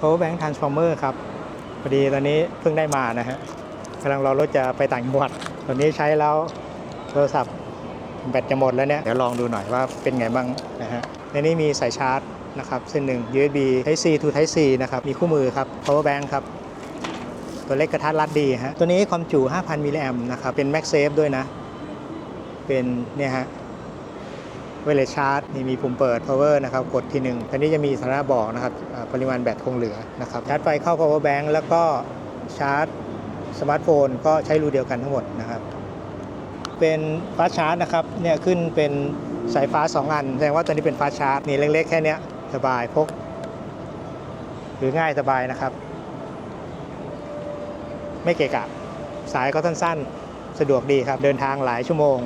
power bank transformer ครับพอดีตอนนี้เพิ่งได้มานะฮะกำลังรอรถจะไปต่างจังหวัดตอนนี้ใช้แล้วโทรศัพท์แบตจะหมดแล้วเนี่ยเดี๋ยวลองดูหน่อยว่าเป็นไงบ้างนะฮะในนี้มีสายชาร์จนะครับเส้นหนึ่ง USB Type C to Type C นะครับมีคู่มือครับ power bank ครับตัวเล็กกระทัดรัดดีฮะตัวนี้ความจุ 5,000 มิลลิแอมนะครับเป็น MagSafe ด้วยนะ เป็นเนี่ยฮะ เวลชาร์จนี่มีปุ่มเปิด power นะครับกดทีหนึ่งอันนี้จะมีสาระบอกนะครับปริมาณแบตคงเหลือนะครับชาร์จไฟเข้า power bank แล้วก็ชาร์จสมาร์ทโฟนก็ใช้รูเดียวกันทั้งหมดนะครับ เป็นฟ้าชาร์จนะครับเนี่ยขึ้นเป็นสายฟ้า 2 อัน แสดงว่าตัวนี้เป็นฟ้าชาร์จนี่เล็กๆ แค่นี้สบายพก หรือง่ายสบายนะครับ ไม่เกะกะ สายก็สั้นๆ สะดวกดีครับ เดินทางหลายชั่วโมง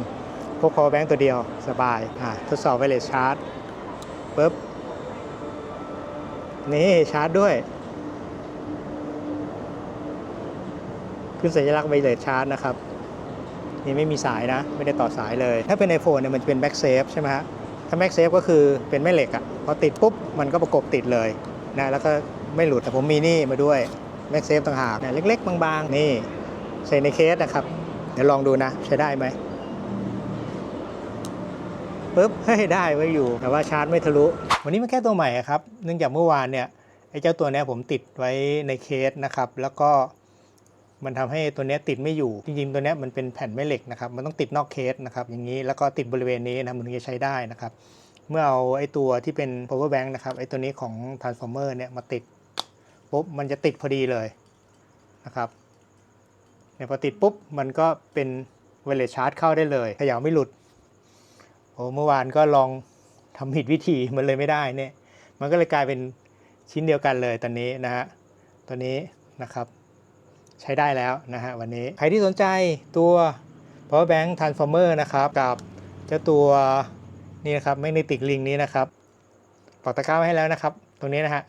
พก power bank ตัวเดียวสบายอ่าทดสอบไวเลสชาร์จปุ๊บ นี่ชาร์จด้วย ขึ้นสัญลักษณ์ไวเลสชาร์จนะครับ นี่ไม่มีสายนะ ไม่ได้ต่อสายเลย ถ้าเป็น iPhone เนี่ยมันจะเป็น MagSafe ใช่ไหมฮะ ถ้า MagSafe ก็คือเป็นแม่เหล็กอะ่ะ พอติดปุ๊บ มันก็ประกบติดเลยนะ แล้วก็ไม่หลุด แต่ผมมีนี่มาด้วย MagSafe ต่างหากเนี่ยเล็กๆ บางๆ นี่ใส่ในเคสนะครับ เดี๋ยวลองดูนะ ใช้ได้ไหม ปุ๊บเฮ้ยได้ไว้อยู่ แต่ว่าชาร์จไม่ทะลุ วันนี้มาแก้ตัวใหม่ครับ เนื่องจากเมื่อวานเนี่ยไอ้เจ้าตัวเนี้ยผมติดไว้ในเคสนะครับ แล้วก็มันทำให้ตัวเนี้ยติดไม่อยู่ จริงๆ ตัวเนี้ยมันเป็นแผ่นแม่เหล็กนะครับ มันต้องติดนอกเคสนะครับ อย่างนี้ แล้วก็ติดบริเวณนี้นะมันถึงจะใช้ได้นะครับ เมื่อเอาไอ้ตัวที่เป็น power bank นะครับ ไอ้ตัวนี้ของ transformer เนี่ยมาติดปุ๊บ มันจะติดพอดีเลยนะครับเนี่ยพอติดปุ๊บ มันก็เป็นเวเลชาร์จเข้าได้เลยเขย่าไม่หลุด โอ้เมื่อวานก็ลองทำผิดวิธีมันเลยไม่ได้เนี่ย มันก็เลยกลายเป็นชิ้นเดียวกันเลยตอนนี้นะฮะตัวนี้นะครับ ใช้ได้แล้วนะฮะวันนี้ ใครที่สนใจตัว power bank transformer นะครับ กับเจ้าตัวนี่นะครับ magnetic ring นี้นะครับปักตะกร้าไว้ให้แล้วนะครับ ตรงนี้นะฮะ